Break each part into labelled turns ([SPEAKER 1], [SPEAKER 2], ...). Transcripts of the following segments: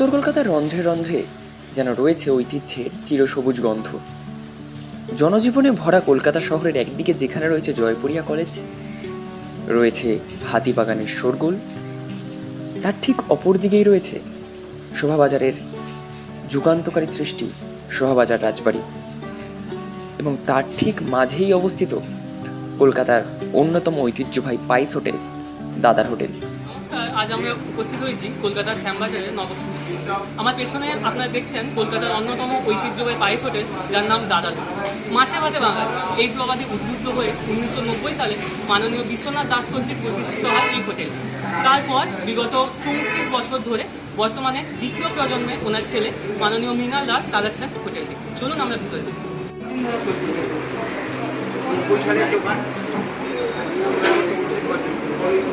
[SPEAKER 1] উত্তর কলকাতার রন্ধ্রে রন্ধ্রে যেন রয়েছে ঐতিহ্যের চিরসবুজ গন্ধ। জনজীবনে ভরা কলকাতা শহরের একদিকে যেখানে রয়েছে জয়পুরিয়া কলেজ, রয়েছে হাতিবাগানের শোরগোল, তার ঠিক অপর দিকেই রয়েছে শোভাবাজারের যুগান্তকারী সৃষ্টি, শোভাবাজার রাজবাড়ি। এবং তার ঠিক মাঝেই অবস্থিত কলকাতার অন্যতম ঐতিহ্যবাহী পাইস হোটেল, দাদার হোটেল।
[SPEAKER 2] আজ আমরা উপস্থিত হয়েছি কলকাতার শ্যামবাজারের নবকৃষ্ণ আমার পেছনে আপনারা দেখছেন কলকাতার অন্যতম ঐতিহ্যবাহী পায়েস হোটেল যার নাম দাদা মাছে ভাতে বাঙাল। এই প্রবাদে উদ্বুদ্ধ হয়ে উনিশশো নব্বই সালে মাননীয় বিশ্বনাথ দাস কর্তৃক প্রতিষ্ঠিত হয় এই হোটেল। তারপর বিগত চৌত্রিশ বছর ধরে বর্তমানে দ্বিতীয় প্রজন্মে ওনার ছেলে মাননীয় মৃণাল দাস চালাচ্ছেন হোটেলটি। চলুন আমরা ভিতরে যাই।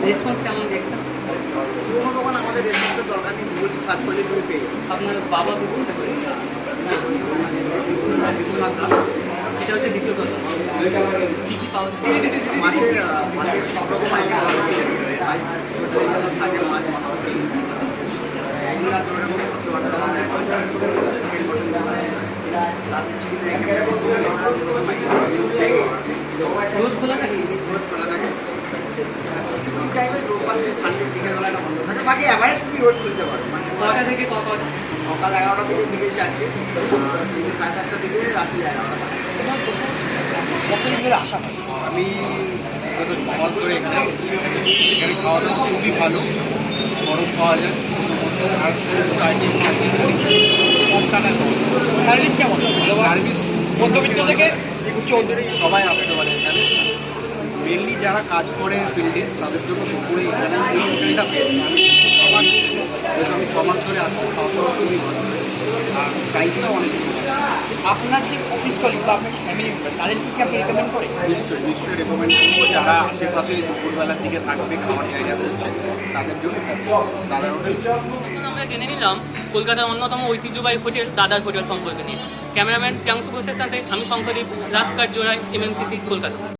[SPEAKER 2] রেসপন্স কেমন দেখছেন?
[SPEAKER 3] পুরোনো দোকান আমাদের রেস্টুরেন্টের দরকার নেই গুগল সার্চ করলে তুমি পেয়ে
[SPEAKER 2] আপনার হচ্ছে দ্বিতীয় প্রজন্ম কী কী পাওয়া
[SPEAKER 3] মাছের মাছের সব রকম আইটেম মাছ এগুলো ধরে মধ্যে করতে পারবে আমাদের চিকেন মটন তারপর চিকেন
[SPEAKER 2] রোজ খোলা থাকে
[SPEAKER 3] রোজ খোলা থাকে তুমি চাইবে রোববার থেকে সানডে সকাল এগারোটা থেকে বিকেল আমি এখানে খাওয়া দাওয়া খুবই ভালো গরম পাওয়া যায়।
[SPEAKER 2] সার্ভিস কেমন
[SPEAKER 3] সার্ভিস
[SPEAKER 2] মধ্যবিত্ত থেকে উচ্চ
[SPEAKER 3] সবাই আসতে পারে এখানে মেনলি যারা কাজ করে ফিল্ডে তাদের জন্য দুপুরে এখানে এই হোটেলটা বেস্ট আমি ছ মাস ধরে আসছি খাওয়া দাওয়া খুবই ভালো। আর প্রাইসটাও অনেক
[SPEAKER 2] আপনার যে অফিস কলিগ বা আপনার ফ্যামিলি মেম্বার কি আপনি রেকমেন্ড করেন?
[SPEAKER 3] নিশ্চয়ই নিশ্চয়ই রেকমেন্ড করব। যারা আশেপাশে দুপুরবেলার দিকে থাকবে খাওয়ার জায়গা করছে তাদের জন্য দাদা হোটেল
[SPEAKER 2] আমরা জেনে নিলাম কলকাতার অন্যতম ঐতিহ্যবাহী হোটেল দাদার হোটেল সম্পর্কে নিয়ে। ক্যামেরাম্যান প্রিয়াংশু ঘোষের সাথে আমি শঙ্করদীপ রাজকাট জোড়াই এমএমসিসি কলকাতা।